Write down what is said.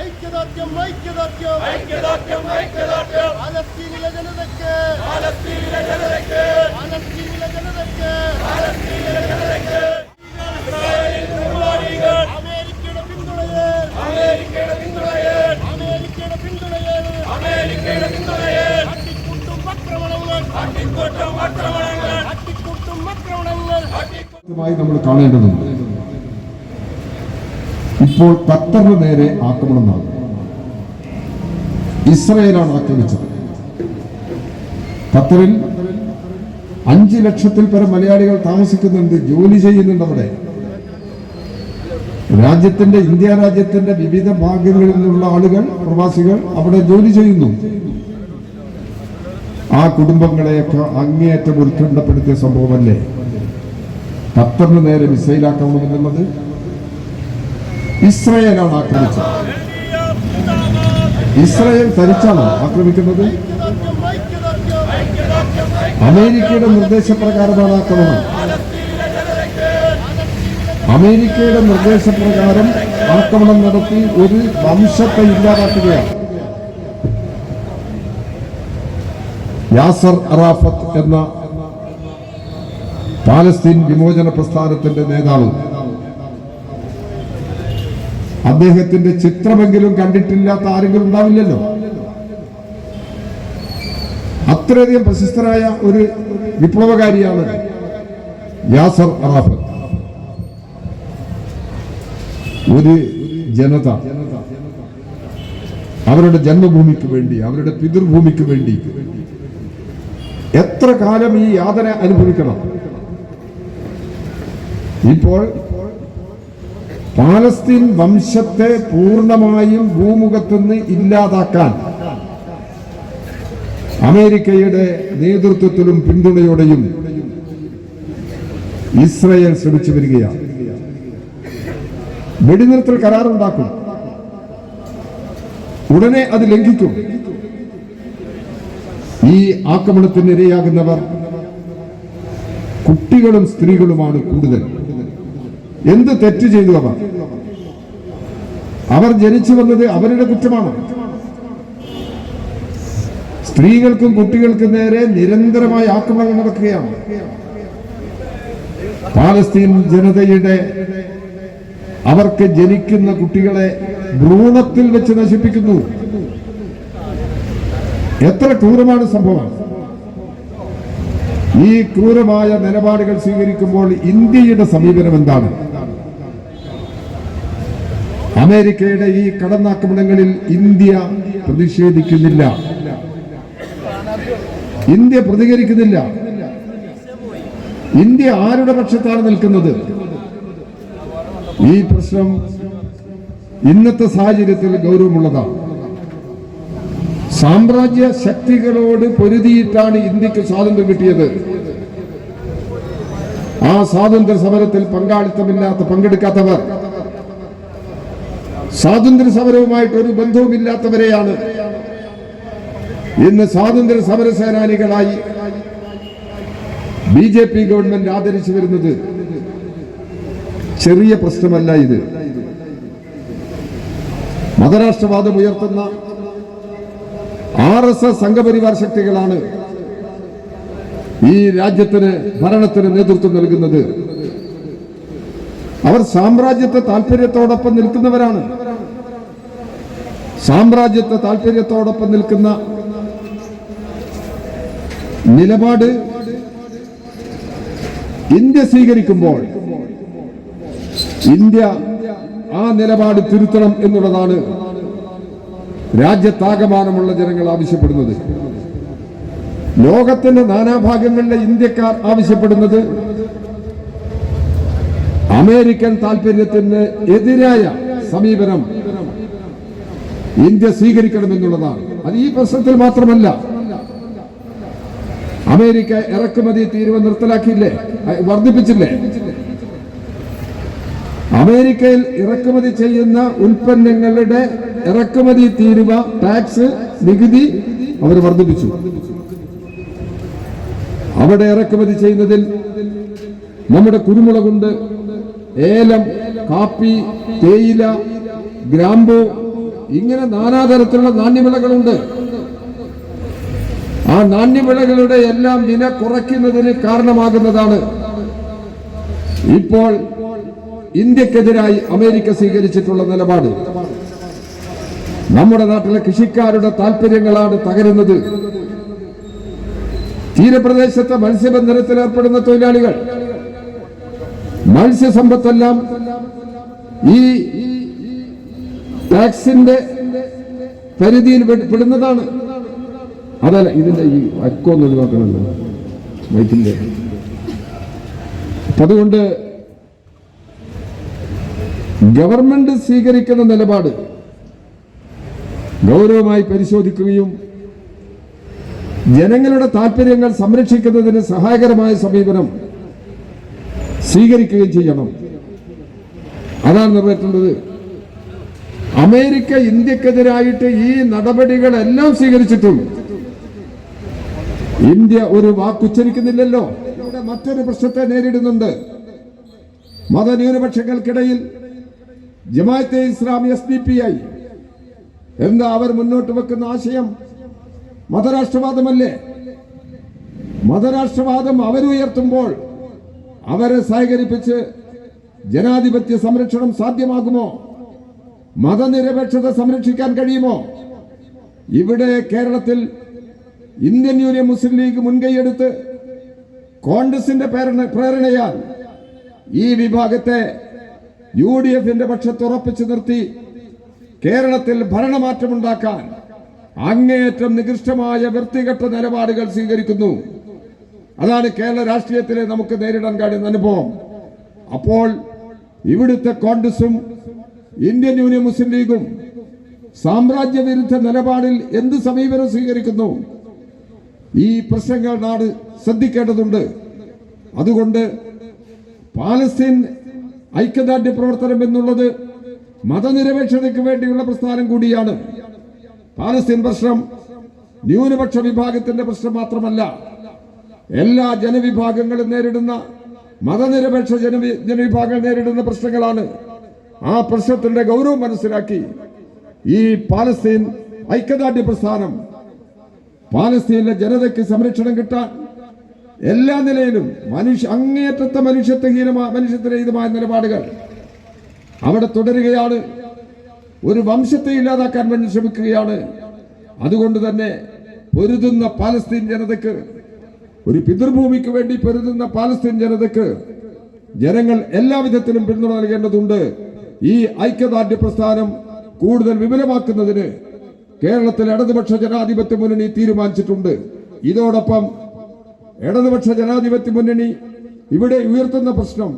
ഐക്യദാർഢ്യം ഐക്യദാർഢ്യം ഐക്യദാർഢ്യം ഐക്യദാർഢ്യം പാലസ്തീനിലെ ജനതയ്ക്ക് പാലസ്തീനിലെ ജനതയ്ക്ക് പാലസ്തീനിലെ ജനതയ്ക്ക് പാലസ്തീനിലെ ജനതയ്ക്ക് ഇസ്രായേൽ നിർമ്മാണികൾ അമേരിക്കയുടെ പിന്തുണയെ അമേരിക്കയുടെ പിന്തുണയെ അമേരിക്കയുടെ പിന്തുണയെ അമേരിക്കയുടെ പിന്തുണയെ തട്ടിക്കൂട്ടും ആക്രമണങ്ങൾ തട്ടിക്കൂട്ടും ആക്രമണങ്ങൾ തട്ടിക്കൂട്ടും ആക്രമണങ്ങൾ വ്യക്തമായി നമ്മൾ കാണേണ്ടതുണ്ട് ഇപ്പോൾ ഖത്തറിന് നേരെ ആക്രമണം നടന്നു. ഇസ്രയേലാണ് ആക്രമിച്ചത്. ഖത്തറിൽ അഞ്ച് ലക്ഷത്തിൽ പരം മലയാളികൾ താമസിക്കുന്നുണ്ട് ജോലി ചെയ്യുന്നുണ്ട് അവിടെ. രാജ്യത്തിന്റെ ഇന്ത്യ രാജ്യത്തിന്റെ വിവിധ ഭാഗങ്ങളിൽ നിന്നുള്ള ആളുകൾ പ്രവാസികൾ അവിടെ ജോലി ചെയ്യുന്നു. ആ കുടുംബങ്ങളെയൊക്കെ അങ്ങേയറ്റം ഉത്കണ്ഠപ്പെടുത്തിയ സംഭവമല്ലേ? ഖത്തറിന് നേരെ മിസൈലാക്രമണം എന്നുള്ളത് ഇസ്രയേലാണ് ആക്രമിച്ചത്. ഇസ്രയേൽ തരിച്ചാണോ ആക്രമിക്കുന്നത്? അമേരിക്കയുടെ നിർദ്ദേശപ്രകാരമാണ് ആക്രമണം. അമേരിക്കയുടെ നിർദ്ദേശപ്രകാരം ആക്രമണം നടത്തി ഒരു വംശത്തെ ഇല്ലാതാക്കുകയാണ്. യാസർ അറാഫത്ത് എന്ന പാലസ്തീൻ വിമോചന പ്രസ്ഥാനത്തിന്റെ നേതാവ് അദ്ദേഹത്തിന്റെ ചിത്രമെങ്കിലും കണ്ടിട്ടില്ലാത്ത ആരെങ്കിലും ഉണ്ടാവില്ലല്ലോ? അത്രയധികം പ്രശസ്തരായ ഒരു വിപ്ലവകാരിയാണ് യാസർ അറാഫത്ത്. ഒരു ജനത. അവരുടെ ജന്മഭൂമിക്ക് വേണ്ടി അവരുടെ പിതൃഭൂമിക്ക് വേണ്ടി. എത്ര കാലം ഈ യാതന അനുഭവിക്കണം? ഇപ്പോൾ പാലസ്തീൻ വംശത്തെ പൂർണമായും ഭൂമുഖത്തുനിന്ന് ഇല്ലാതാക്കാൻ അമേരിക്കയുടെ നേതൃത്വത്തിലും പിന്തുണയോടെയും ഇസ്രയേൽ ശ്രമിച്ചു വരികയാണ്. വെടിനിർത്തൽ കരാറുണ്ടാക്കും. ഉടനെ അത് ലംഘിക്കും. ഈ ആക്രമണത്തിന് ഇരയാകുന്നവർ കുട്ടികളും സ്ത്രീകളുമാണ് കൂടുതൽ. എന്ത് തെറ്റ് ചെയ്തു അവർ? അവർ ജനിച്ചു വന്നത് അവരുടെ കുറ്റമാണ്. സ്ത്രീകൾക്കും കുട്ടികൾക്കും നേരെ നിരന്തരമായ ആക്രമണങ്ങൾ നടക്കുകയാണ്. പാലസ്തീൻ ജനതയുടെ അവർക്ക് ജനിക്കുന്ന കുട്ടികളെ ഭ്രൂണത്തിൽ വെച്ച് നശിപ്പിക്കുന്നു. എത്ര ക്രൂരമാണ് സംഭവം. ഈ ക്രൂരമായ നിലപാടുകൾ സ്വീകരിക്കുമ്പോൾ ഇന്ത്യയുടെ സമീപനം എന്താണ്? അമേരിക്കയുടെ ഈ കടന്നാക്രമണങ്ങളിൽ ഇന്ത്യ പ്രതിഷേധിക്കുന്നില്ല. ഇന്ത്യ പ്രതികരിക്കുന്നില്ല. ഇന്ത്യ ആരുടെ പക്ഷത്താണ് നിൽക്കുന്നത്? ഈ പ്രശ്നം ഇന്നത്തെ സാഹചര്യത്തിൽ ഗൗരവമുള്ളതാണ്. സാമ്രാജ്യ ശക്തികളോട് പൊരുതിയിട്ടാണ് ഇന്ത്യയ്ക്ക് സ്വാതന്ത്ര്യം കിട്ടിയത്. ആ സ്വാതന്ത്ര്യ സമരത്തിൽ പങ്കാളിത്തമില്ലാത്ത പങ്കെടുക്കാത്തവർ സ്വാതന്ത്ര്യ സമരവുമായിട്ട് ഒരു ബന്ധവുമില്ലാത്തവരെയാണ്. ഇന്ന് സ്വാതന്ത്ര്യ സമര സേനാനികളായി ബി ജെ പി ഗവൺമെന്റ് ആദരിച്ചു വരുന്നത് ചെറിയ പ്രശ്നമല്ല ഇത്. മതരാഷ്ട്രവാദം ഉയർത്തുന്ന ആർ എസ് എസ് സംഘപരിവാർ ശക്തികളാണ് ഈ രാജ്യത്തിന് ഭരണത്തിന് നേതൃത്വം നൽകുന്നത്. അവർ സാമ്രാജ്യത്തെ താല്പര്യത്തോടൊപ്പം നിൽക്കുന്നവരാണ്. സാമ്രാജ്യത്തെ താല്പര്യത്തോടൊപ്പം നിൽക്കുന്ന നിലപാട് ഇന്ത്യ സ്വീകരിക്കുമ്പോൾ ഇന്ത്യ ആ നിലപാട് തിരുത്തണം എന്നുള്ളതാണ് രാജ്യത്താകമാനമുള്ള ജനങ്ങൾ ആവശ്യപ്പെടുന്നത്. ലോകത്തിന്റെ നാനാഭാഗങ്ങളിലെ ഇന്ത്യക്കാർ ആവശ്യപ്പെടുന്നത് അമേരിക്കൻ താല്പര്യത്തിന് എതിരായ സമീപനം ഇന്ത്യ സ്വീകരിക്കണം എന്നുള്ളതാണ് അത് ഈ പ്രശ്നത്തിൽ മാത്രമല്ല. അമേരിക്ക ഇറക്കുമതി തീരുവ നിർത്തലാക്കിയില്ലേ? വർദ്ധിപ്പിച്ചില്ലേ? അമേരിക്കയിൽ ഇറക്കുമതി ചെയ്യുന്ന ഉൽപ്പന്നങ്ങളുടെ ഇറക്കുമതി തീരുവ ടാക്സ് നികുതി അവർ വർദ്ധിപ്പിച്ചു. അവിടെ ഇറക്കുമതി ചെയ്യുന്നതിൽ നമ്മുടെ കുരുമുളകുണ്ട് ഏലം കാപ്പി തേയില ഗ്രാമ്പു ഇങ്ങനെ നാനാതരത്തിലുള്ള നാണ്യവിളകളുണ്ട്. ആ നാണ്യവിളകളുടെ എല്ലാം വില കുറയ്ക്കുന്നതിന് കാരണമാകുന്നതാണ്. ഇപ്പോൾ ഇന്ത്യക്കെതിരായി അമേരിക്ക സ്വീകരിച്ചിട്ടുള്ള നിലപാട്. നമ്മുടെ നാട്ടിലെ കൃഷിക്കാരുടെ താല്പര്യങ്ങളാണ് തകരുന്നത്. തീരപ്രദേശത്തെ മത്സ്യബന്ധനത്തിൽ ഏർപ്പെടുന്ന തൊഴിലാളികൾ മത്സ്യസമ്പത്തെല്ലാം ഈ ടാക്സിന്റെ പരിധിയിൽ പെടുന്നതാണ്. അതല്ല ഇതിന്റെ ഈ അക്കൊന്ന് ഒഴിവാക്കണമല്ലോ മൈക്കിന്റെ അതുകൊണ്ട് ഗവൺമെന്റ് സ്വീകരിക്കുന്ന നിലപാട് ഗൗരവമായി പരിശോധിക്കുകയും ജനങ്ങളുടെ താല്പര്യങ്ങൾ സംരക്ഷിക്കുന്നതിന് സഹായകരമായ സമീപനം സ്വീകരിക്കുകയും ചെയ്യണം. അതാണ് നിറവേറ്റേണ്ടത്. അമേരിക്ക ഇന്ത്യക്കെതിരായിട്ട് ഈ നടപടികളെല്ലാം സ്വീകരിച്ചിട്ടും ഇന്ത്യ ഒരു വാക്കുച്ചരിക്കുന്നില്ലല്ലോ. ഇവിടെ മറ്റൊരു പ്രശ്നത്തെ നേരിടുന്നുണ്ട്. മതന്യൂനപക്ഷങ്ങൾക്കിടയിൽ Jamaate Islami S D P I എന്താ അവർ മുന്നോട്ട് വെക്കുന്ന ആശയം? മതരാഷ്ട്രവാദമല്ലേ? മതരാഷ്ട്രവാദം അവരുയർത്തുമ്പോൾ അവരെ സഹകരിപ്പിച്ച് ജനാധിപത്യ സംരക്ഷണം സാധ്യമാകുമോ? മതനിരപേക്ഷത സംരക്ഷിക്കാൻ കഴിയുമോ? ഇവിടെ കേരളത്തിൽ ഇന്ത്യൻ യൂണിയൻ മുസ്ലിം ലീഗ് മുൻകൈയെടുത്ത് കോൺഗ്രസിന്റെ പ്രേരണ- പ്രേരണയാൽ ഈ വിഭാഗത്തെ യു ഡി എഫിന്റെ പക്ഷത്ത് ഉറപ്പിച്ചു നിർത്തി കേരളത്തിൽ ഭരണമാറ്റമുണ്ടാക്കാൻ അങ്ങേയറ്റം നികൃഷ്ടമായ വൃത്തികെട്ട നിലപാടുകൾ സ്വീകരിക്കുന്നു. അതാണ് കേരള രാഷ്ട്രീയത്തിലെ നമുക്ക് നേരിടാൻ കഴിയുന്ന അനുഭവം. അപ്പോൾ ഇവിടുത്തെ കോൺഗ്രസും ഇന്ത്യൻ യൂണിയൻ മുസ്ലിം ലീഗും സാമ്രാജ്യ വിരുദ്ധ നിലപാടിൽ എന്ത് സമീപനം സ്വീകരിക്കുന്നു? ഈ പ്രശ്നങ്ങൾ നാട് ശ്രദ്ധിക്കേണ്ടതുണ്ട്. അതുകൊണ്ട് പാലസ്തീൻ ഐക്യദാർഢ്യ പ്രവർത്തനം എന്നുള്ളത് മതനിരപേക്ഷതയ്ക്ക് വേണ്ടിയുള്ള പ്രസ്ഥാനം കൂടിയാണ്. പാലസ്തീൻ പ്രശ്നം ന്യൂനപക്ഷ വിഭാഗത്തിന്റെ പ്രശ്നം മാത്രമല്ല. എല്ലാ ജനവിഭാഗങ്ങളും നേരിടുന്ന മതനിരപേക്ഷ ജനവി ജനവിഭാഗങ്ങൾ നേരിടുന്ന പ്രശ്നങ്ങളാണ്. ആ പ്രശ്നത്തിന്റെ ഗൗരവം മനസ്സിലാക്കി ഈ പാലസ്തീൻ ഐക്യദാർഢ്യ പ്രസ്ഥാനം പാലസ്തീനിലെ ജനതയ്ക്ക് സംരക്ഷണം കിട്ടാൻ എല്ലാ നിലയിലും മനുഷ്യ അങ്ങേറ്റത്തെ മനുഷ്യത്വഹീനമായ മനുഷ്യത്വരഹിതമായ നിലപാടുകൾ അവിടെ തുടരുകയാണ്. ഒരു വംശത്തെ ഇല്ലാതാക്കാൻ വേണ്ടി ശ്രമിക്കുകയാണ്. അതുകൊണ്ട് തന്നെ പൊരുതുന്ന പാലസ്തീൻ ജനതയ്ക്ക് ഒരു പിതൃഭൂമിക്ക് വേണ്ടി പൊരുതുന്ന പാലസ്തീൻ ജനതയ്ക്ക് ജനങ്ങൾ എല്ലാവിധത്തിലും പിന്തുണ നൽകേണ്ടതുണ്ട്. ഈ ഐക്യദാർഢ്യ പ്രസ്ഥാനം കൂടുതൽ വിപുലമാക്കുന്നതിന് കേരളത്തിൽ ഇടതുപക്ഷ ജനാധിപത്യ മുന്നണി തീരുമാനിച്ചിട്ടുണ്ട്. ഇതോടൊപ്പം ഇടതുപക്ഷ ജനാധിപത്യ മുന്നണി ഇവിടെ ഉയർത്തുന്ന പ്രശ്നം